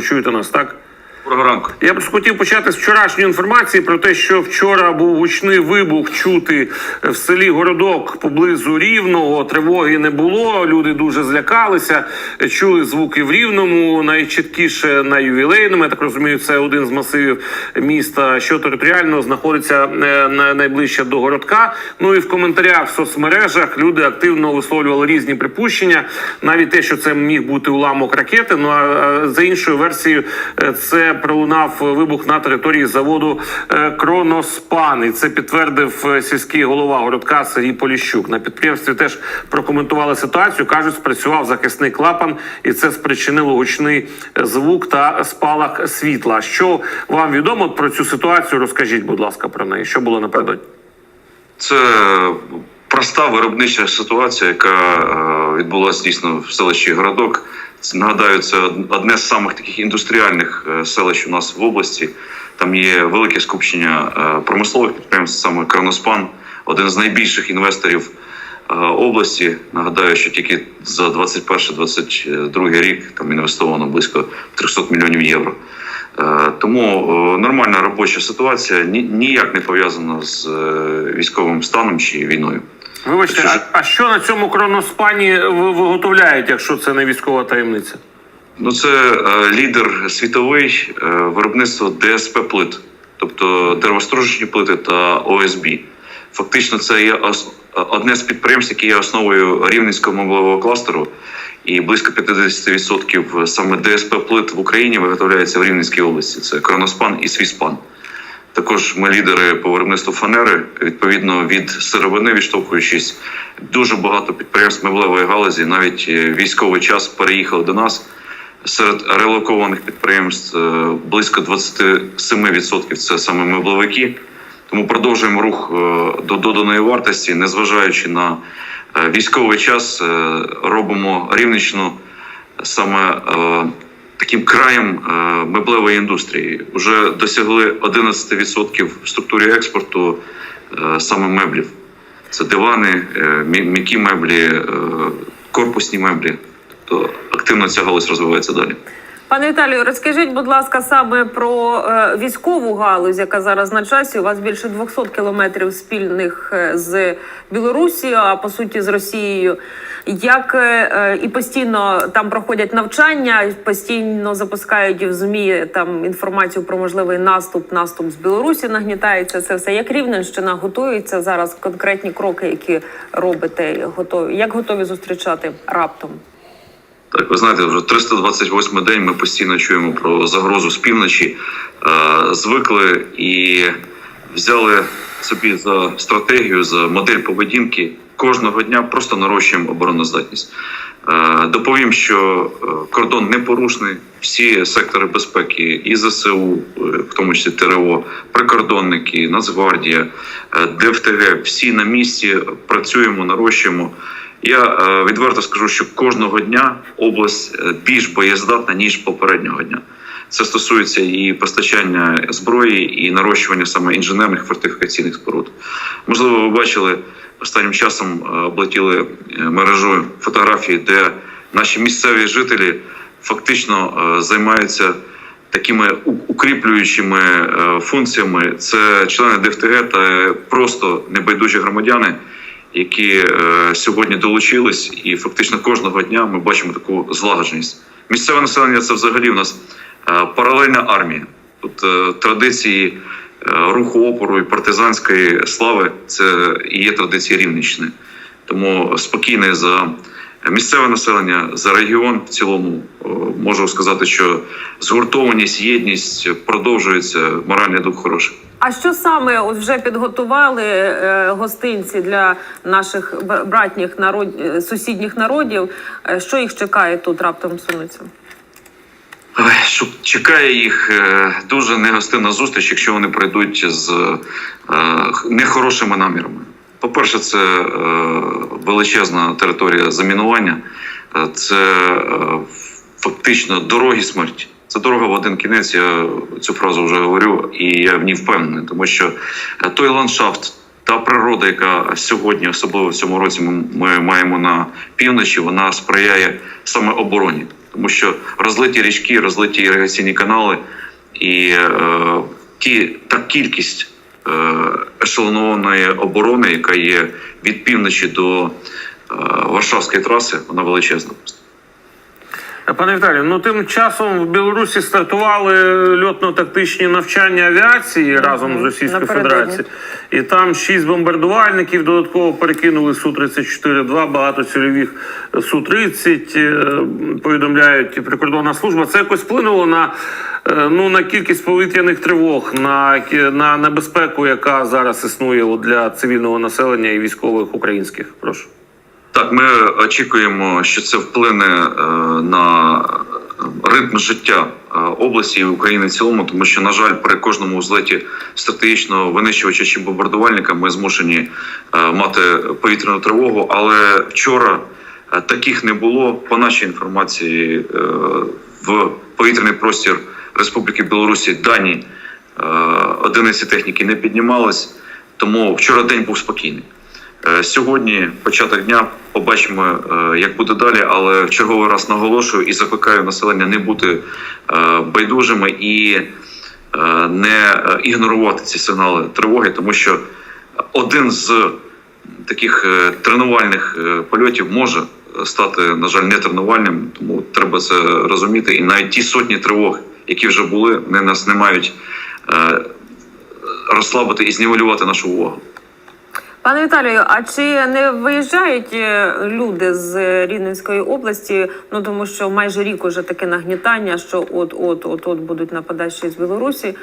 Чуєте нас, так? Доброго ранку. Я б хотів почати з вчорашньої інформації про те, що вчора був гучний вибух чути в селі Городок поблизу Рівного. Тривоги не було. Люди дуже злякалися. Чули звуки в Рівному, найчіткіше на ювілейному. Я так розумію, це один з масивів міста, що територіально знаходиться е, найближче до городка. Ну і в коментарях в соцмережах люди активно висловлювали різні припущення, навіть те, що це міг бути уламок ракети. Ну а е, за іншою версією, е, це пролунав вибух на території заводу е, Кроноспан. І це підтвердив е, сільський голова городка Сергій Поліщук. На підприємстві теж прокоментували ситуацію. кажуть, спрацював захисний клапан, і це спричинило гучний е, звук та спалах світла. Що вам відомо про цю ситуацію? Розкажіть, будь ласка, про неї. Що було напередодні? Це проста виробнича ситуація, яка відбулася дійсно в селищі Городок. Нагадаю, це одне з самих таких індустріальних е, селищ у нас в області. Там є велике скупчення е, промислових підприємств, саме Кроноспан, один з найбільших інвесторів е, області. Нагадаю, що тільки за 21-22 рік там інвестовано близько 300 мільйонів євро. Тому нормальна робоча ситуація ні- ніяк не пов'язана з військовим станом чи війною. Вибачте, а, а що на цьому кроноспані виготовляють, якщо це не військова таємниця? Ну, це е, лідер світовий е, виробництво ДСП плит, тобто деревостружечні плити та ОСБ. Фактично, це є ос- одне з підприємств, яке є основою рівненського меблевого кластеру. І близько 50% саме ДСП плит в Україні виготовляється в Рівненській області. Це Кроноспан і Свіспан. Також ми лідери по виробництву фанери. Відповідно від сировини, відштовхуючись, дуже багато підприємств меблевої галузі, навіть е, військовий час переїхали до нас. Серед релокованих підприємств е, близько 27% це саме мебловики. Тому продовжуємо рух е, до доданої вартості, незважаючи на військовий час, робимо Рівненщину саме таким краєм е, меблевої індустрії. Уже досягли 11% в структурі експорту е, саме меблів. Це дивани, е, м'які меблі, корпусні меблі. Тобто активно ця галузь розвивається далі. Пане Віталію, розкажіть, будь ласка, саме про е, військову галузь, яка зараз на часі. У вас більше 200 кілометрів спільних е, з Білорусією, а по суті з Росією. Як е, і постійно там проходять навчання, постійно запускають в змі там інформацію про можливий наступ, наступ з Білорусі нагнітається це все. Як Рівненщина готується зараз конкретні кроки, які робите, готові як готові зустрічати раптом? Так, ви знаєте, вже 328 день ми постійно чуємо про загрозу з півночі. Е, звикли і взяли собі за стратегію, за модель поведінки. Кожного дня просто нарощуємо обороноздатність. Е, доповім, що е, кордон непорушний, всі сектори безпеки, і ЗСУ, е, в тому числі ТРО, прикордонники, Нацгвардія, ДФТГ, всі на місці працюємо, нарощуємо. Я відверто скажу, що кожного дня область більш боєздатна ніж попереднього дня. Це стосується і постачання зброї, і нарощування саме інженерних фортифікаційних споруд. Можливо, ви бачили останнім часом е, облетіли е, мережою фотографії, де наші місцеві жителі фактично е, займаються такими укріплюючими функціями. Це члени ДФТГ та просто небайдужі громадяни які сьогодні долучились, і фактично кожного дня ми бачимо таку злагодженість. Місцеве населення це взагалі у нас паралельна армія. Тут е, традиції е, руху опору і партизанської слави це і є традиції Рівненщини. Тому спокійне за місцеве населення, за регіон в цілому е, можу сказати, що згуртованість, єдність продовжується, моральний дух хороший. А що саме от вже підготували е, гостинці для наших братніх народ... е, сусідніх народів? Е, Що їх чекає тут раптом сунуться? Ой, що чекає їх е, дуже негостинна зустріч, якщо вони прийдуть з е, нехорошими намірами. По-перше, це е, величезна територія замінування, це фактично дороги смерті. Це дорога в один кінець. Я цю фразу вже говорю, і я в ній впевнений, тому що той ландшафт, та природа, яка сьогодні, особливо в цьому році, ми маємо на півночі, вона сприяє саме обороні. Тому що розлиті річки, розлиті іригаційні канали і е, ті та кількість е, ешелонованої оборони, яка є від півночі до е, Варшавської траси, вона величезна. Пане Віталію, ну тим часом в Білорусі стартували льотно-тактичні навчання авіації разом з Російською Федерацією. І там шість бомбардувальників додатково перекинули Су-34-2, багатоцільових Су-30, е, повідомляють прикордонна служба. Це якось вплинуло на, е, ну, на кількість повітряних тривог, на, на небезпеку, яка зараз існує для цивільного населення і військових українських. Прошу. Так, ми очікуємо, що це вплине е, на ритм життя е, області і України в цілому, тому що, на жаль, при кожному злеті стратегічного винищувача чи бомбардувальника ми змушені е, мати повітряну тривогу. Але вчора таких не було. По нашій інформації в повітряний простір Республіки Білорусі дані одиниці техніки не піднімались, тому вчора день був спокійний. Е, Сьогодні, початок дня, побачимо, е, як буде далі, але в черговий раз наголошую і закликаю населення не бути е, байдужими і не ігнорувати ці сигнали тривоги, тому що один з таких тренувальних польотів може стати, на жаль, не тренувальним, тому треба це розуміти. І навіть ті сотні тривог, які вже були, вони нас не мають розслабити і знівелювати нашу увагу. Пане Віталію, а чи не виїжджають е, люди з Рівненської області? Ну тому що майже рік уже таке нагнітання, що от от от от будуть нападати ще з Білорусі.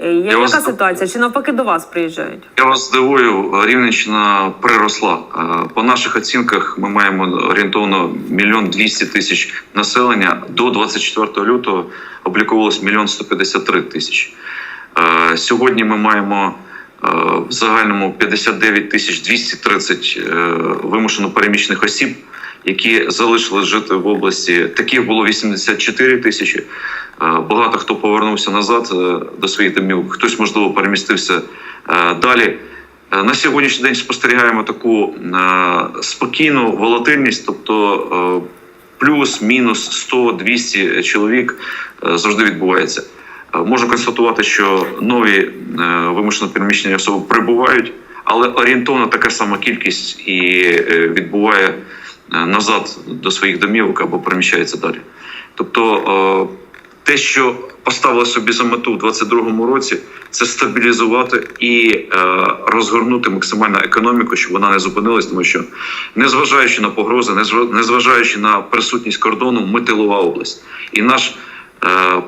Е, вас- Яка ситуація? Чи навпаки до вас приїжджають? Я вас здивую, Рівненщина приросла. Е, По наших оцінках ми маємо орієнтовно мільйон двісті тисяч населення. До 24 лютого обліковувалось мільйон 153 тисячі. Е, Сьогодні ми маємо в загальному 59 тисяч 230 е, вимушено переміщених осіб, які залишили жити в області. Таких було 84 тисячі. Е, Багато хто повернувся назад е, до своїх домів, хтось можливо перемістився е, далі. Е, На сьогоднішній день спостерігаємо таку е, спокійну волатильність, тобто е, плюс-мінус 100-200 чоловік е, завжди відбувається. Е, Можу констатувати, що нові е, вимушено переміщені особи прибувають, але орієнтовно така сама кількість і е, відбуває назад до своїх домівок або переміщається далі. Тобто те, що поставили собі за мету в 2022 році, це стабілізувати і розгорнути максимально економіку, щоб вона не зупинилась, тому що незважаючи на погрози, незважаючи на присутність кордону, ми тилова область. І наш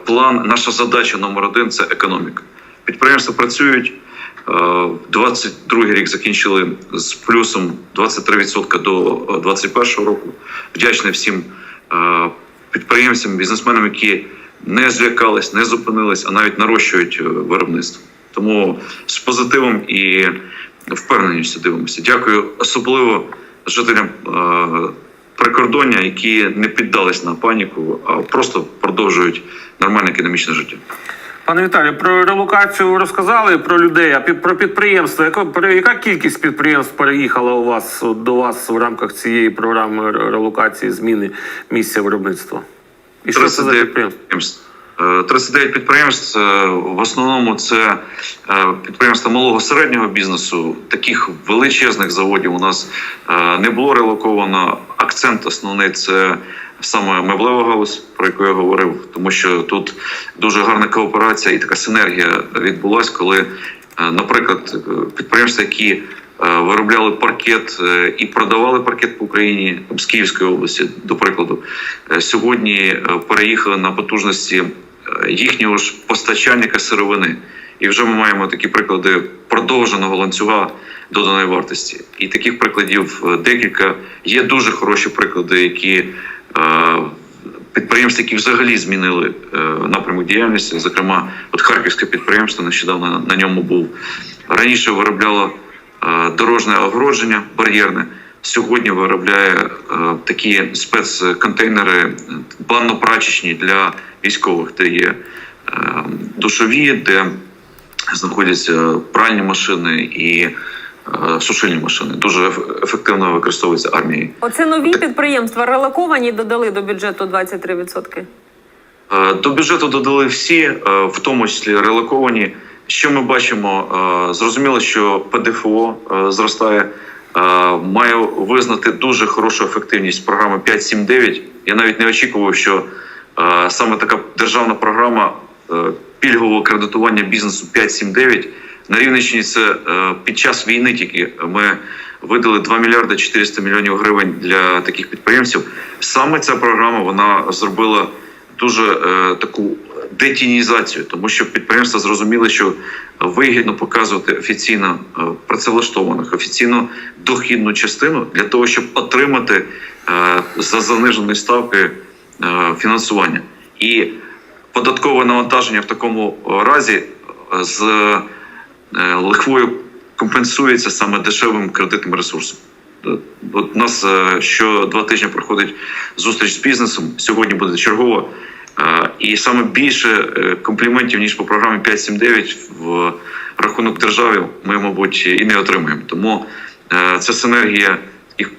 план, наша задача номер один це економіка. Підприємства працюють. Е, 22 рік закінчили з плюсом 23% до 2021 року. Вдячний всім е, підприємцям, бізнесменам, які не злякались, не зупинились, а навіть нарощують е, виробництво. Тому з позитивом і впевненістю дивимося. Дякую особливо жителям е, прикордоння, які не піддались на паніку, а просто продовжують нормальне економічне життя. Пане Віталію, про релокацію ви розказали про людей, а про підприємства. Яка, про- яка кількість підприємств переїхала у вас до вас в рамках цієї програми релокації зміни місця виробництва? І що це за підприємство? Підприємств. Е, 39 підприємств. е, В основному це е, підприємства малого середнього бізнесу. Таких величезних заводів у нас е, не було релоковано. Акцент основний це саме меблева галузь, про яку я говорив, тому що тут дуже гарна кооперація і така синергія відбулась, коли, наприклад, підприємства, які виробляли паркет е, і продавали паркет по Україні з Київської області, до прикладу, е, сьогодні е, переїхали на потужності е, їхнього ж постачальника сировини. І вже ми маємо такі приклади продовженого ланцюга доданої вартості. І таких прикладів е, декілька. Є дуже хороші приклади, які е, підприємства, які взагалі змінили е, напрямок діяльності. Зокрема, от харківське підприємство нещодавно на ньому був. Раніше виробляло е, дорожне огородження бар'єрне. Сьогодні виробляє е, такі спецконтейнери е, банно-прачечні для військових, де є е, душові, де знаходяться пральні машини і е, сушильні машини. Дуже ефективно використовується армією. Оце нові підприємства релоковані додали до бюджету 23%. Е, До бюджету додали всі, е, в тому числі релоковані. Що ми бачимо? Е, Зрозуміло, що ПДФО е, зростає. Е, Маю визнати дуже хорошу ефективність програми 5.7.9. Я навіть не очікував, що саме така державна програма пільгового кредитування бізнесу 5.7.9 на Рівненщині це під час війни тільки ми видали 2 мільярди 400 мільйонів гривень для таких підприємців. Саме ця програма вона зробила дуже таку детінізацію, тому що підприємства зрозуміли, що вигідно показувати офіційно е, працевлаштованих, офіційно дохідну частину для того, щоб отримати е, за заниженої ставки е, фінансування. І податкове навантаження в такому разі з лихвою компенсується саме дешевим кредитним ресурсом. От у нас що два тижні проходить зустріч з бізнесом. Сьогодні буде чергова. І саме більше е, компліментів ніж по програмі 5.7.9 в рахунок державі ми, мабуть, і не отримуємо. Тому е, це синергія таких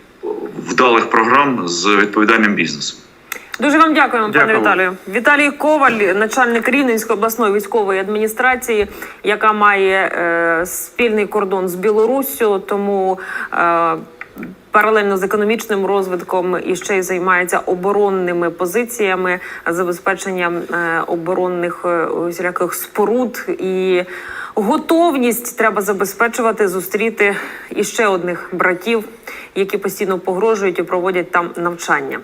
вдалих програм з відповідальним бізнесом. Дуже вам дякуємо, пане Віталію. Віталій Коваль, начальник Рівненської обласної військової адміністрації, яка має е, спільний кордон з Білоруссю, тому е, паралельно з економічним розвитком і ще й займається оборонними позиціями, забезпеченням е, оборонних е, усіляких споруд і. Готовність треба забезпечувати зустріти іще одних братів, які постійно погрожують і проводять там навчання.